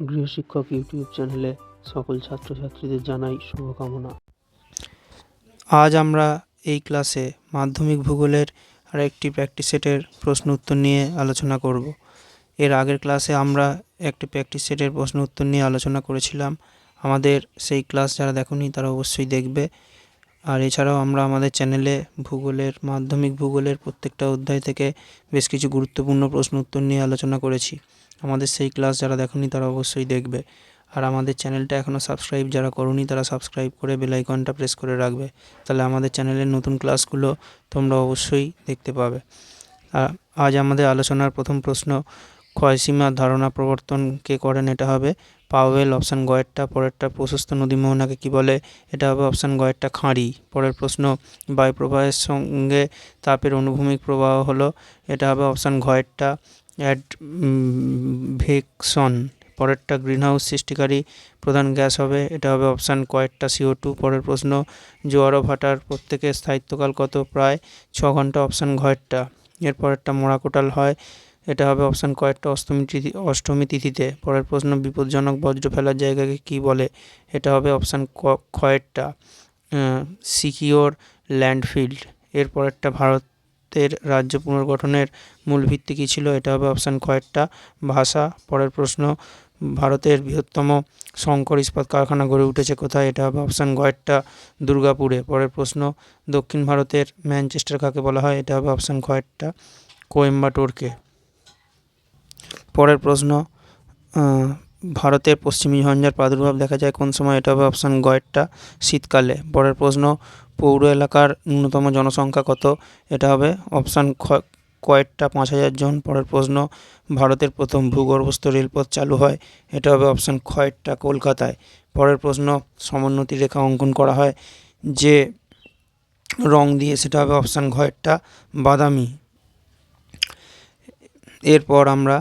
গৃহশিক্ষক YouTube চ্যানেলে সকল ছাত্রছাত্রীদের জানাই শুভকামনা। আজ আমরা এই ক্লাসে মাধ্যমিক ভূগোলের আরেকটি প্র্যাকটিস সেটের প্রশ্ন উত্তর নিয়ে আলোচনা করব। এর আগের ক্লাসে আমরা একটি প্র্যাকটিস সেটের প্রশ্ন উত্তর নিয়ে আলোচনা করেছিলাম। আমাদের সেই ক্লাস যারা দেখোনি তারা অবশ্যই দেখবে। আর এছাড়াও আমরা আমাদের চ্যানেলে ভূগোলের, মাধ্যমিক ভূগোলের প্রত্যেকটা অধ্যায় থেকে বেশ কিছু গুরুত্বপূর্ণ প্রশ্ন উত্তর নিয়ে আলোচনা করেছি। আমাদের সেই ক্লাস যারা দেখোনি তারা অবশ্যই দেখবে। আর আমাদের চ্যানেলটা এখনও সাবস্ক্রাইব যারা করোনি তারা সাবস্ক্রাইব করে বেল আইকনটা প্রেস করে রাখবে। তাহলে আমাদের চ্যানেলের নতুন ক্লাসগুলো তোমরা অবশ্যই দেখতে পাবে। আর আজ আমাদের আলোচনার প্রথম প্রশ্ন ক্ষয়সীমার ধারণা প্রবর্তন কে করেন এটা হবে? পাওয়েল, অপশান গয়েরটা, পরেরটা প্রশস্ত নদী মোহনাকে কী বলে? এটা হবে অপশান গয়েরটা খাঁড়ি। পরের প্রশ্ন, বায়ুপ্রবাহের সঙ্গে তাপের অনুভূমিক প্রবাহ হলো। এটা হবে অপশান ঘয়েরটা অ্যাডভেকশন পরেরটা গ্রিনহাউস সৃষ্টিকারী প্রধান গ্যাস হবে। এটা হবে অপশান কয়েকটা সিও টু পরের প্রশ্ন, জোয়ার ভাটার প্রত্যেকের স্থায়িত্বকাল কত? প্রায় ছ ঘণ্টা, অপশান ঘয়েরটা এরপরেরটা মোড়াকোটাল হয়। এটা হবে অপশান কয়েকটা অষ্টমী তিথি, অষ্টমী তিথিতে। পরের প্রশ্ন, বিপজ্জনক বজ্র ফেলার জায়গাকে কী বলে? এটা হবে অপশান ক ক্ষয়েরটা সিকিওর ল্যান্ডফিল্ড। এর পরেরটা ভারতের রাজ্য পুনর্গঠনের মূল ভিত্তি কী ছিল? এটা হবে অপশান কয়েকটা। ভাষা, পরের প্রশ্ন, ভারতের বৃহত্তম শঙ্কর ইস্পাত কারখানা গড়ে উঠেছে কোথায়? এটা হবে অপশান কয়েকটা, দুর্গাপুরে। পরের প্রশ্ন, দক্ষিণ ভারতের ম্যানচেস্টার কাকে বলা হয়? এটা হবে অপশান কয়েকটা, কোয়েম্বাটোরকে। পরের প্রশ্ন ভারতের পশ্চিমী ঝঞ্ঝার প্রাদুর্ভাব দেখা যায় কোন সময়? এটা হবে অপশান গয়েরটা শীতকালে। পরের প্রশ্ন, পৌর এলাকার ন্যূনতম জনসংখ্যা কত? এটা হবে অপশান কয়েকটা পাঁচ হাজার জন। পরের প্রশ্ন, ভারতের প্রথম ভূগর্ভস্থ রেলপথ চালু হয়? এটা হবে অপশান ক্ষয়েরটা কলকাতায়। পরের প্রশ্ন, সমোন্নতি রেখা অঙ্কন করা হয়? যে রং দিয়ে, সেটা হবে অপশান ঘয়েরটা বাদামি। এরপর আমরা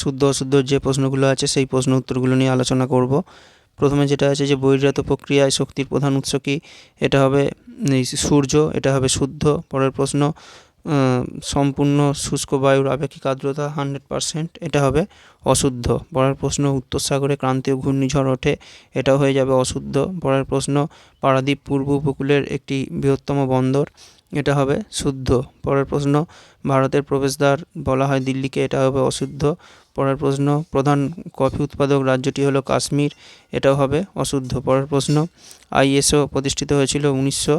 শুদ্ধ অশুদ্ধ যে প্রশ্নগুলো আছে সেই প্রশ্ন উত্তরগুলো নিয়ে আলোচনা করব। প্রথমে যেটা আছে যে বহিরাগত প্রক্রিয়ায় শক্তির প্রধান উৎস কী? এটা হবে সূর্য, এটা হবে শুদ্ধ। পরের প্রশ্ন সম্পূর্ণ শুষ্ক বায়ুর আপেক্ষিক আর্দ্রতা হান্ড্রেড পারসেন্ট, এটা হবে অশুদ্ধ। পরের প্রশ্ন উত্তর সাগরে ক্রান্তীয় ঘূর্ণিঝড় ওঠে এটাও হয়ে যাবে অশুদ্ধ। পরের প্রশ্ন, পারাদ্বীপ পূর্ব উপকূলের একটি বৃহত্তম বন্দর এটা হবে শুদ্ধ। পরের প্রশ্ন, ভারতের প্রবেশদ্বার বলা হয় দিল্লিকে, এটা হবে অশুদ্ধ। পরের প্রশ্ন, প্রধান কফি উৎপাদক রাজ্যটি হলো কাশ্মীর, এটাও হবে অশুদ্ধ। পরের প্রশ্ন, আইএসও প্রতিষ্ঠিত হয়েছিল উনিশশো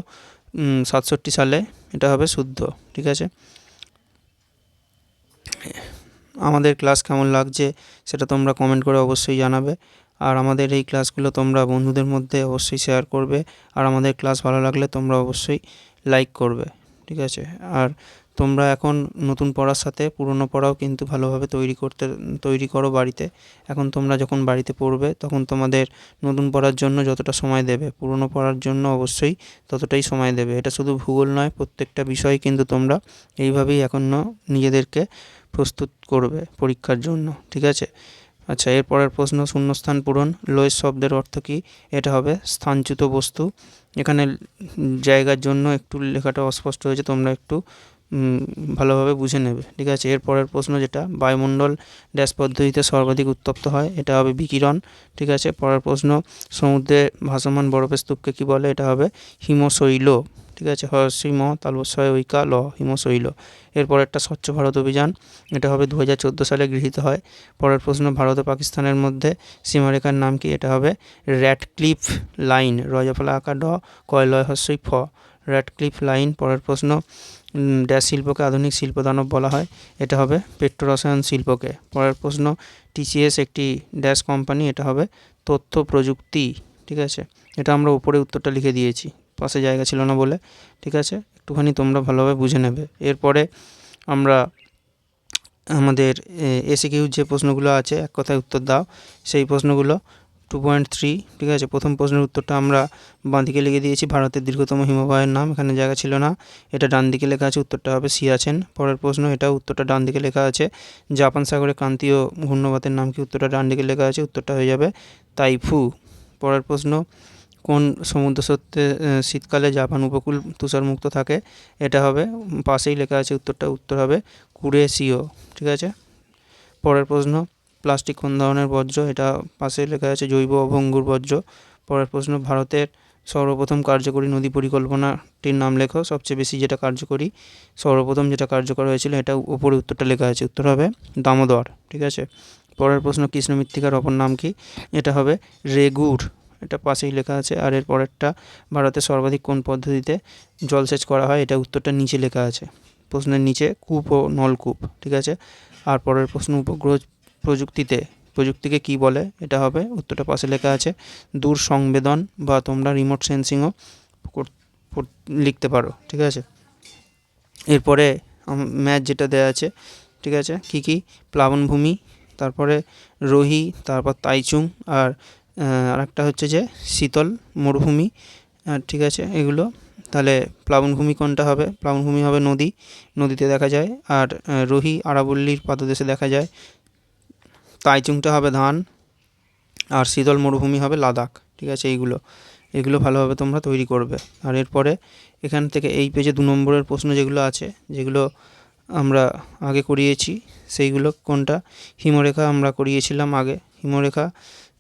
সাতষট্টি সালে, এটা হবে শুদ্ধ, ঠিক আছে? আমাদের ক্লাস কেমন লাগছে সেটা তোমরা কমেন্ট করে অবশ্যই জানাবে। আর আমাদের এই ক্লাসগুলো তোমরা বন্ধুদের মধ্যে অবশ্যই শেয়ার করবে। আর আমাদের ক্লাস ভালো লাগলে তোমরা অবশ্যই লাইক করবে, ঠিক আছে? আর তোমরা এখন নতুন পড়ার সাথে পুরনো পড়াও কিন্তু ভালোভাবে তৈরি করতে, তৈরি করো বাড়িতে। এখন তোমরা যখন বাড়িতে পড়বে, তখন তোমাদের নতুন পড়ার জন্য যতটা সময় দেবে, পুরনো পড়ার জন্য অবশ্যই ততটাই সময় দেবে। এটা শুধু ভূগোল নয়, প্রত্যেকটা বিষয় কিন্তু তোমরা এইভাবেই এখনও নিজেদেরকে প্রস্তুত করবে পরীক্ষার জন্য, ঠিক আছে? আচ্ছা এরপরের প্রশ্ন, শূন্যস্থান পূরণ লোয়েস শব্দের অর্থ কী? এটা হবে স্থানচ্যুত বস্তু। এখানে জায়গার জন্য একটু লেখাটা অস্পষ্ট হয়েছে, তোমরা একটু ভালোভাবে বুঝে নেবে, ঠিক আছে? এরপরের প্রশ্ন যেটা, বায়ুমণ্ডল ড্যাশ পদ্ধতিতে সর্বাধিক উত্তপ্ত হয়, এটা হবে বিকিরণ, ঠিক আছে? পরের প্রশ্ন সমুদ্রে ভাসমান বরফের স্তূপকে কী বলে? এটা হবে হিমশৈল। ঠিক আছে হর্ষিম তালবস্বয় ঐকা ল, হিম হিমশৈল এরপর একটা স্বচ্ছ ভারত অভিযান, এটা হবে দু হাজার চোদ্দ সালে গৃহীত হয়। পরের প্রশ্ন, ভারত ও পাকিস্তানের মধ্যে সীমারেখার নাম কি? এটা হবে র্যাটক্লিফ লাইন, রজফলা আঁকা ড কয়লয় হস্যই ফ। র্যাটক্লিফ লাইন, পরের প্রশ্ন ড্যাশ শিল্পকে আধুনিক শিল্প দানব বলা হয়, এটা হবে পেট্রোরসায়ন শিল্পকে। পরের প্রশ্ন, টিসিএস একটি ড্যাশ কোম্পানি, এটা হবে তথ্য প্রযুক্তি, ঠিক আছে? এটা আমরা উপরে উত্তরটা লিখে দিয়েছি। পাশে জায়গা ছিল না বলে, ঠিক আছে? একটুখানি তোমরা ভালোভাবে বুঝে নেবে। এরপরে আমরা আমাদের এসে কিউ যে প্রশ্নগুলো আছে, এক কথায় উত্তর দাও। সেই প্রশ্নগুলো টু পয়েন্ট থ্রি ঠিক আছে? প্রথম প্রশ্নের উত্তরটা আমরা বাঁ দিকে লিখে দিয়েছি, ভারতের দীর্ঘতম হিমবাহের নাম, এখানে জায়গা ছিল না। এটা ডান দিকে লেখা আছে, উত্তরটা হবে সিয়াচেন পরের প্রশ্ন এটা উত্তরটা ডান দিকে লেখা আছে। জাপান সাগরে ক্রান্তীয় ঘূর্ণবাতের নাম কি? উত্তরটা ডান দিকে লেখা আছে, উত্তরটা হয়ে যাবে তাইফু। পরের প্রশ্ন কোন সমুদ্র সত্যে শীতকালে জাপান উপকূল তুষারমুক্ত থাকে, এটা হবে, পাশেই লেখা আছে উত্তরটা, উত্তর হবে কুরেশিও, ঠিক আছে? পরের প্রশ্ন, প্লাস্টিক কোন ধরনের বর্জ্য? এটা পাশে লেখা আছে জৈব অভঙ্গুর বর্জ্য। পরের প্রশ্ন, ভারতের সর্বপ্রথম কার্যকরী নদী পরিকল্পনাটির নাম লেখো, সবচেয়ে বেশি যেটা কার্যকরী, সর্বপ্রথম যেটা কার্যকর হয়েছিল, এটা উপরে উত্তরটা লেখা আছে, উত্তর হবে দামোদর, ঠিক আছে? পরের প্রশ্ন কৃষ্ণ মৃত্তিকার অপর নাম কি? এটা হবে রেগুর এটা পাশেই লেখা আছে, আর এর পরেরটা ভারতের সর্বাধিক কোন পদ্ধতিতে জলসেচ করা হয়, এটা উত্তরটা নিচে লেখা আছে। প্রশ্নের নিচে কূপ ও নলকূপ, ঠিক আছে? আর পরের প্রশ্ন, উপগ্রহ প্রযুক্তিতে, প্রযুক্তিকে কি বলে? এটা হবে, উত্তরটা পাশে লেখা আছে, দূর সংবেদন বা তোমরা রিমোট সেন্সিংও লিখতে পারো, ঠিক আছে? এরপরে ম্যাথ যেটা দেওয়া আছে, ঠিক আছে? কি কি? প্লাবনভূমি, তারপরে রোহি, তারপর তাইচুং, আর আরেকটা হচ্ছে যে শীতল মরুভূমি। ঠিক আছে, এগুলো। তাহলে প্লাবনভূমি কোনটা হবে? প্লাবনভূমি হবে নদী। নদীতে দেখা যায়। আর রোহি আরাবল্লীর পাদদেশে দেখা যায়। তাইচুংটা হবে ধান। আর শীতল মরুভূমি হবে লাদাখ। ঠিক আছে, এইগুলো। এগুলো ভালোভাবে তোমরা তৈরি করবে। আর এরপরে এখান থেকে এই পেজে দু নম্বরের প্রশ্ন যেগুলো আছে, যেগুলো আমরা আগে করিয়েছি, সেইগুলো কোনটা? হিমরেখা আমরা করিয়েছিলাম আগে। হিমরেখা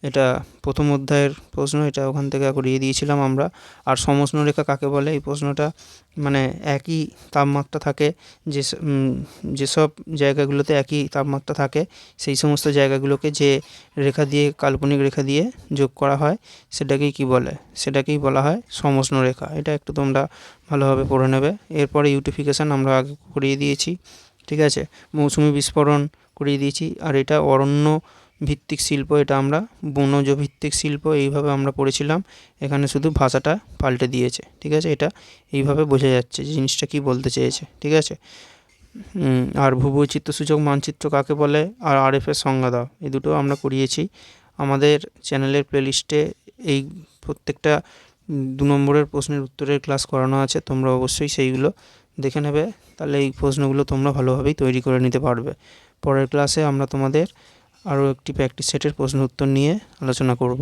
এটা প্রথম অধ্যায়ের প্রশ্ন, এটা ওখান থেকে করিয়ে দিয়েছিলাম আমরা। আর সমষ্ণ রেখা কাকে বলে? এই প্রশ্নটা মানে একই তাপমাত্রা থাকে, যে যেসব জায়গাগুলোতে একই তাপমাত্রা থাকে, সেই সমস্ত জায়গাগুলোকে যে রেখা দিয়ে, কাল্পনিক রেখা দিয়ে যোগ করা হয়, সেটাকেই কি বলে? সেটাকেই বলা হয় সমষ্ণ রেখা এটা একটু তোমরা ভালোভাবে পড়ে নেবে। এরপরে ইউটিফিকেশান আমরা আগে করিয়ে দিয়েছি, ঠিক আছে? মৌসুমি বিস্ফোরণ করিয়ে দিয়েছি। আর এটা অরণ্য ভিত্তিক শিল্প, এটা আমরা বনজ ভিত্তিক শিল্প, এইভাবে আমরা পড়েছিলাম। এখানে শুধু ভাষাটা পাল্টে দিয়েছে, ঠিক আছে? এটা এইভাবে বোঝা যাচ্ছে জিনিসটা কী বলতে চেয়েছে, ঠিক আছে? আর ভূবৈচিত্র্যসূচক মানচিত্র কাকে বলে? আর আর আরএফের সংজ্ঞা দাও, এই দুটো আমরা করিয়েছি। আমাদের চ্যানেলের প্লেলিস্টে এই প্রত্যেকটা দু নম্বরের প্রশ্নের উত্তরের ক্লাস করানো আছে, তোমরা অবশ্যই সেইগুলো দেখে নেবে। তাহলে এই প্রশ্নগুলো তোমরা ভালোভাবেই তৈরি করে নিতে পারবে। পরের ক্লাসে আমরা তোমাদের আরও একটি প্র্যাকটিস সেটের প্রশ্ন উত্তর নিয়ে আলোচনা করব।